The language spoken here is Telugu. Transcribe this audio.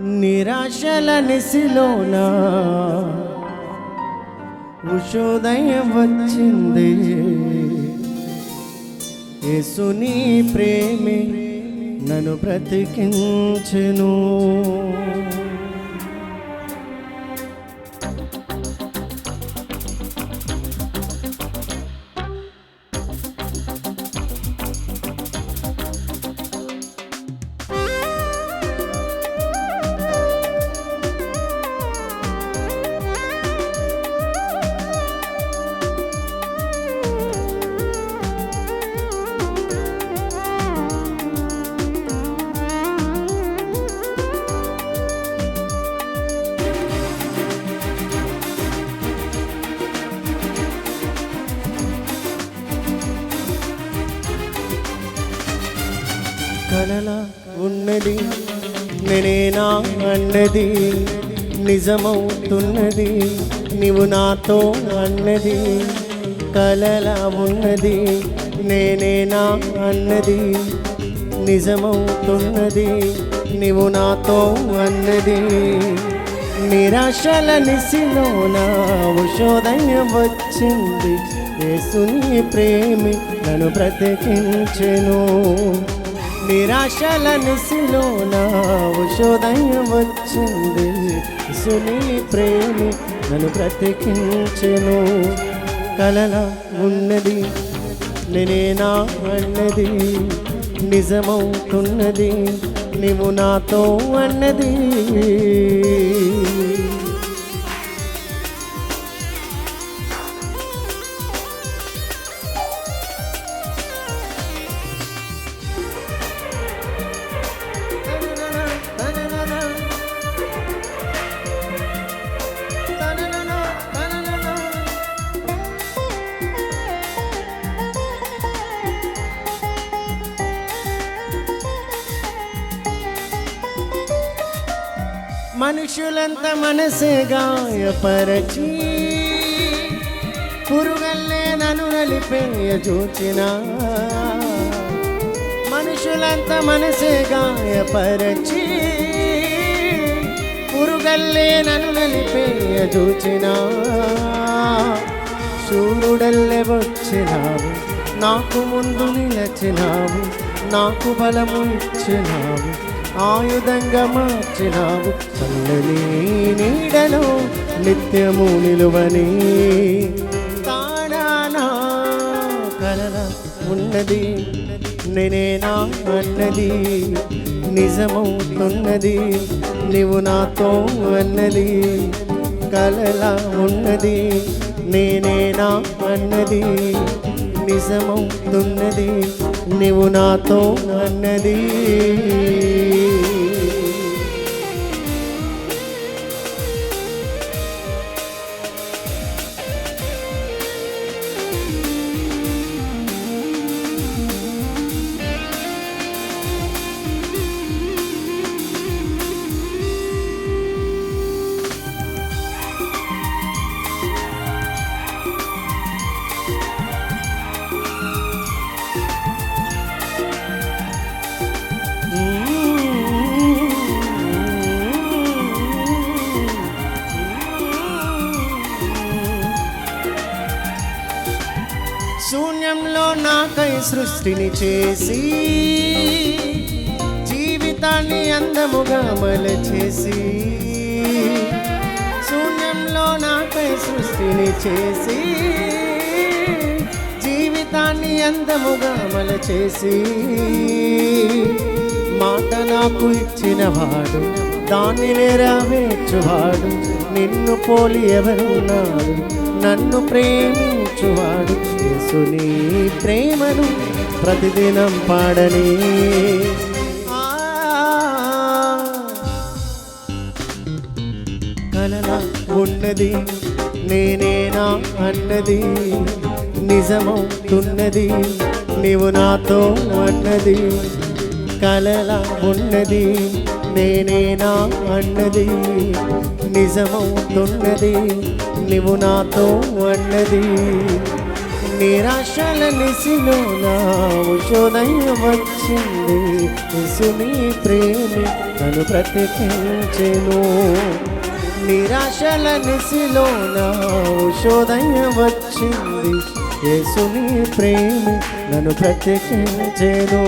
నిరాశల నిశిలోన ఉషోదయం వచ్చింది. యేసుని ప్రేమే నన్ను బ్రతికించెను. కలల ఉన్నది. నేనేనా అన్నది. నిజమవుతున్నది. నీవు నాతో అన్నది. కలల ఉన్నది. నేనేనా అన్నది. నిజమవుతున్నది. నీవు నాతో అన్నది. నిరాశల నిసిలోన ఉషోదయం వచ్చింది. యేసుని ప్రేమి నన్ను బ్రతికించెను. నిరాశల నిసిలోన ఉషోదయం వచ్చింది. సుని ప్రేమి నన్ను బ్రతికించెను. కలల ఉన్నది నేనేనా అన్నది నిజమవుతున్నది నీవు నాతో అన్నది. మనుషులంత మనసు గాయపరచి పురుగల్లే నను నలిపేయ చూచిన. మనుషులంత మనసే గాయపరచి పురుగల్లే నను నలిపేయ చూచిన. శూరుడల్లే వచ్చినావు నాకు ముందు నిలచినావు నాకు బలము ఇచ్చినావు. ఆయుధంగా మార్చినావు. చల్లని నీడలో నిత్యము నిలువని తాడానా కలల ఉన్నది. నేనేనా అన్నది. నిజమవుతున్నది. నీవు నాతో అన్నది. కలల ఉన్నది. నేనేనా అన్నది నిజమవుతున్నది నువ్వు నాతో అన్నది. నాకై సృష్టిని చేసి జీవితాన్ని అందముగా మలచేసి శూన్యంలో నాకై సృష్టిని చేసి జీవితాన్ని అందముగా మలచేసి మాట నాకు ఇచ్చిన వాడు దాన్ని నెరవేర్చువాడు నిన్ను పోలి ఎవరున్నాడు నన్ను ప్రేమించువాడు యేసుని ప్రేమను ప్రతిదినం పాడని. కలల ఉన్నది నేనేనా అన్నది నిజమవుతున్నది నీవు నాతో అన్నది. కలల ఉన్నది నేనేనా అన్నది నిజమవుతున్నది నువ్వు నాతో అన్నది. నిరాశల నిసిలో నా ఉషోదయం వచ్చింది యేసుని ప్రేమి తను బ్రతికించెను. నిరాశల నిసిలో నా ఉషోదయం వచ్చింది యేసుని ప్రేమి నన్ను బ్రతికించెను.